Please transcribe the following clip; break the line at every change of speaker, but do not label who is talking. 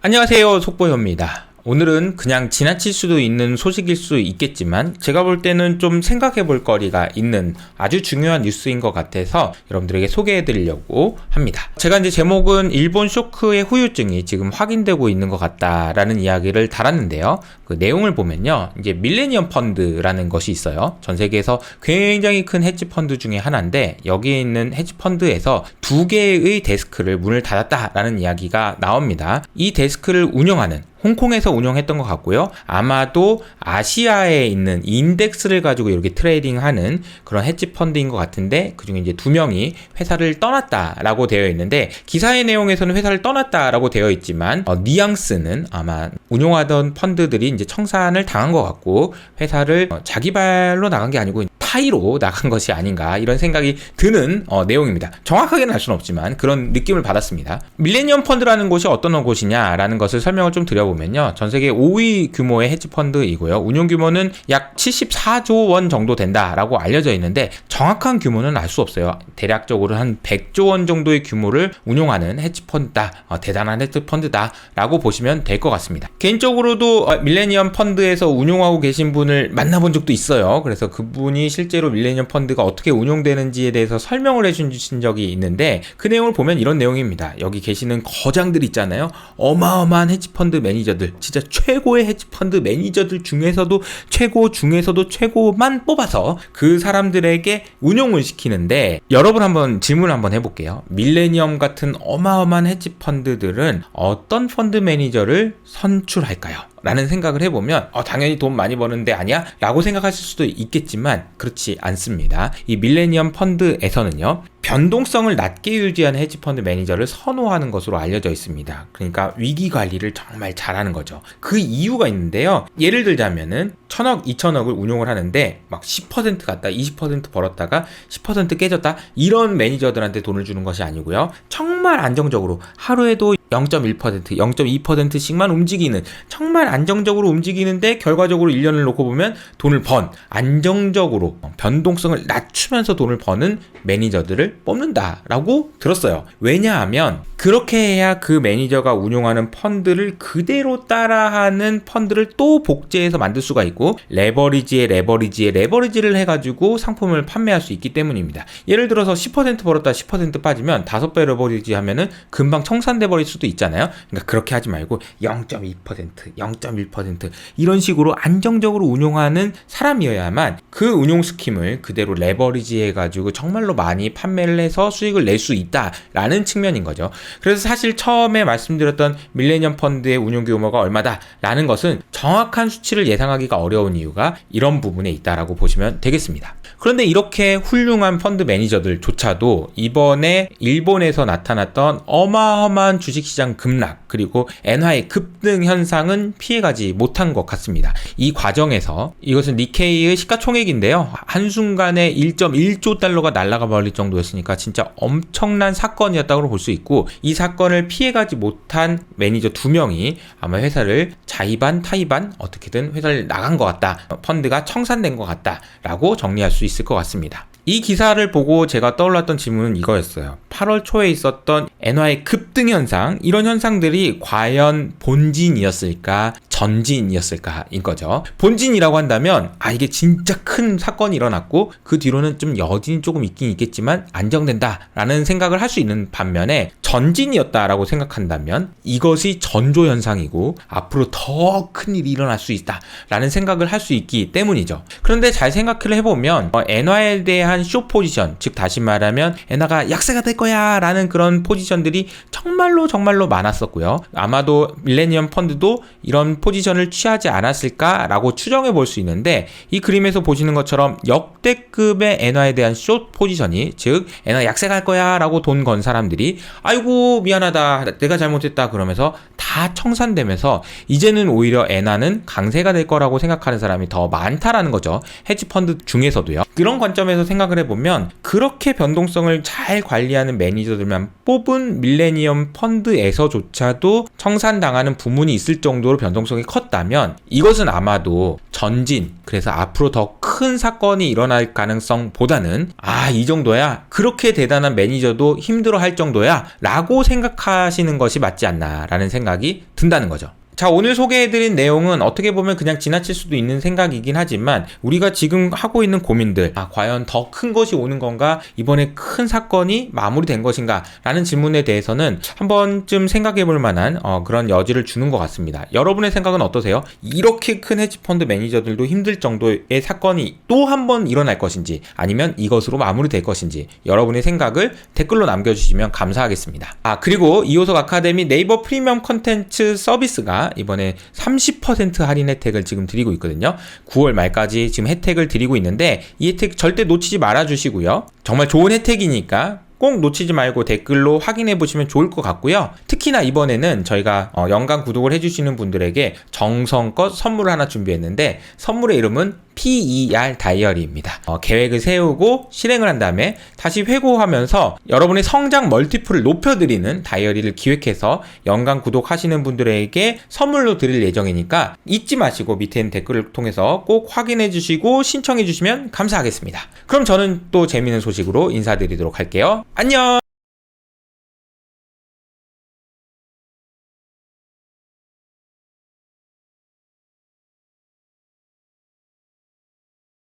안녕하세요 속보입니다 오늘은 그냥 지나칠 수도 있는 소식일 수 있겠지만 제가 볼 때는 좀 생각해 볼 거리가 있는 아주 중요한 뉴스인 것 같아서 여러분들에게 소개해 드리려고 합니다. 제가 이제 제목은 일본 쇼크의 후유증이 지금 확인되고 있는 것 같다라는 이야기를 달았는데요. 그 내용을 보면요. 이제 밀레니엄 펀드라는 것이 있어요. 전 세계에서 굉장히 큰 헤지 펀드 중에 하나인데 여기에 있는 헤지 펀드에서 두 개의 데스크를 문을 닫았다라는 이야기가 나옵니다. 이 데스크를 운영하는 홍콩에서 운영했던 것 같고요. 아마도 아시아에 있는 인덱스를 가지고 이렇게 트레이딩하는 그런 헤지 펀드인 것 같은데 그중에 이제 두 명이 회사를 떠났다라고 되어 있는데 기사의 내용에서는 회사를 떠났다라고 되어 있지만 어, 뉘앙스는 아마 운용하던 펀드들이 이제 청산을 당한 것 같고 회사를 어, 자기 발로 나간 게 아니고 타이로 나간 것이 아닌가 이런 생각이 드는 어, 내용입니다. 정확하게는 알 수는 없지만 그런 느낌을 받았습니다. 밀레니엄 펀드라는 곳이 어떤 곳이냐라는 것을 설명을 좀 드려보면요. 전 세계 5위 규모의 헤지 펀드이고요. 운용 규모는 약 74조 원 정도 된다라고 알려져 있는데 정확한 규모는 알 수 없어요. 대략적으로 한 100조 원 정도의 규모를 운용하는 헤지 펀드다. 어, 대단한 헤지 펀드다라고 보시면 될 것 같습니다. 개인적으로도 어, 밀레니엄 펀드에서 운용하고 계신 분을 만나본 적도 있어요. 그래서 그분이 실제로 밀레니엄 펀드가 어떻게 운용되는지에 대해서 설명을 해주신 적이 있는데 그 내용을 보면 이런 내용입니다. 여기 계시는 거장들 있잖아요. 어마어마한 헤지펀드 매니저들, 진짜 최고의 헤지펀드 매니저들 중에서도 최고 중에서도 최고만 뽑아서 그 사람들에게 운용을 시키는데 여러분 한번 질문 한번 해볼게요. 밀레니엄 같은 어마어마한 헤지펀드들은 어떤 펀드 매니저를 선출할까요? 라는 생각을 해보면 어, 당연히 돈 많이 버는데 아니야? 라고 생각하실 수도 있겠지만 그렇지 않습니다. 이 밀레니엄 펀드에서는요. 변동성을 낮게 유지하는 헤지펀드 매니저를 선호하는 것으로 알려져 있습니다. 그러니까 위기 관리를 정말 잘하는 거죠. 그 이유가 있는데요. 예를 들자면은 천억, 이천억을 운용을 하는데 막 10% 갔다 20% 벌었다가 10% 깨졌다 이런 매니저들한테 돈을 주는 것이 아니고요. 정말 안정적으로 하루에도 0.1%, 0.2%씩만 움직이는 정말 안정적으로 움직이는데 결과적으로 1년을 놓고 보면 돈을 번 안정적으로 변동성을 낮추면서 돈을 버는 매니저들을 뽑는다라고 들었어요. 왜냐하면 그렇게 해야 그 매니저가 운용하는 펀드를 그대로 따라하는 펀드를 또 복제해서 만들 수가 있고 레버리지에 레버리지에 레버리지를 해가지고 상품을 판매할 수 있기 때문입니다. 예를 들어서 10% 벌었다 10% 빠지면 5배 레버리지 하면은 금방 청산돼 버릴 수도 있잖아요. 그러니까 그렇게 하지 말고 0.2% 0.1% 이런 식으로 안정적으로 운용하는 사람이어야만 그 운용 스킴을 그대로 레버리지 해 가지고 정말로 많이 판매를 해서 수익을 낼 수 있다라는 측면인 거죠. 그래서 사실 처음에 말씀드렸던 밀레니엄 펀드의 운용 규모가 얼마다라는 것은 정확한 수치를 예상하기가 어려운 이유가 이런 부분에 있다라고 보시면 되겠습니다. 그런데 이렇게 훌륭한 펀드 매니저들조차도 이번에 일본에서 나타났던 어마어마한 주식시장 급락 그리고 엔화의 급등 현상은 피해가지 못한 것 같습니다. 이 과정에서 이것은 니케이의 시가총액인데요. 한순간에 1.1조 달러가 날아가 버릴 정도였으니까 진짜 엄청난 사건이었다고 볼 수 있고 이 사건을 피해가지 못한 매니저 두 명이 아마 회사를 자의반 타의반 어떻게든 회사를 나간 것 같다. 펀드가 청산된 것 같다라고 정리할 수 있을 것 같습니다. 이 기사를 보고 제가 떠올랐던 질문은 이거였어요. 8월 초에 있었던 엔화의 급등 현상, 이런 현상들이 과연 본진이었을까, 전진이었을까인 거죠. 본진이라고 한다면, 아, 이게 진짜 큰 사건이 일어났고, 그 뒤로는 좀 여진이 조금 있긴 있겠지만, 안정된다라는 생각을 할 수 있는 반면에, 전진이었다라고 생각한다면, 이것이 전조 현상이고, 앞으로 더 큰 일이 일어날 수 있다라는 생각을 할 수 있기 때문이죠. 그런데 잘 생각을 해보면, 어, 엔화에 대한 쇼 포지션, 즉, 다시 말하면, 엔화가 약세가 될 거야 라는 그런 포지션들이 정말로 정말로 많았었고요. 아마도 밀레니엄 펀드도 이런 포 지션을 취하지 않았을까라고 추정해 볼 수 있는데 이 그림에서 보시는 것처럼 역대급의 엔화에 대한 숏 포지션이 즉 엔화 약세갈 거야라고 돈 건 사람들이 아이고 미안하다 내가 잘못했다 그러면서 다 청산되면서 이제는 오히려 엔화는 강세가 될 거라고 생각하는 사람이 더 많다라는 거죠. 헤지 펀드 중에서도요. 그런 관점에서 생각을 해보면 그렇게 변동성을 잘 관리하는 매니저들만 뽑은 밀레니엄 펀드에서조차도 청산당하는 부문이 있을 정도로 변동성이 컸다면 이것은 아마도 전진, 그래서 앞으로 더 큰 사건이 일어날 가능성보다는 아, 이 정도야? 그렇게 대단한 매니저도 힘들어 할 정도야? 라고 생각하시는 것이 맞지 않나라는 생각이 든다는 거죠. 자, 오늘 소개해드린 내용은 어떻게 보면 그냥 지나칠 수도 있는 생각이긴 하지만 우리가 지금 하고 있는 고민들, 아, 과연 더 큰 것이 오는 건가? 이번에 큰 사건이 마무리된 것인가? 라는 질문에 대해서는 한 번쯤 생각해 볼 만한 어, 그런 여지를 주는 것 같습니다. 여러분의 생각은 어떠세요? 이렇게 큰 헤지펀드 매니저들도 힘들 정도의 사건이 또 한 번 일어날 것인지 아니면 이것으로 마무리될 것인지 여러분의 생각을 댓글로 남겨주시면 감사하겠습니다. 아, 그리고 이호석 아카데미 네이버 프리미엄 컨텐츠 서비스가 이번에 30% 할인 혜택을 지금 드리고 있거든요. 9월 말까지 지금 혜택을 드리고 있는데 이 혜택 절대 놓치지 말아 주시고요. 정말 좋은 혜택이니까 꼭 놓치지 말고 댓글로 확인해 보시면 좋을 것 같고요. 특히나 이번에는 저희가 어, 연간 구독을 해주시는 분들에게 정성껏 선물을 하나 준비했는데 선물의 이름은 PER 다이어리입니다. 어, 계획을 세우고 실행을 한 다음에 다시 회고하면서 여러분의 성장 멀티플을 높여드리는 다이어리를 기획해서 연간 구독하시는 분들에게 선물로 드릴 예정이니까 잊지 마시고 밑에 있는 댓글을 통해서 꼭 확인해 주시고 신청해 주시면 감사하겠습니다. 그럼 저는 또 재미있는 소식으로 인사드리도록 할게요. 안녕!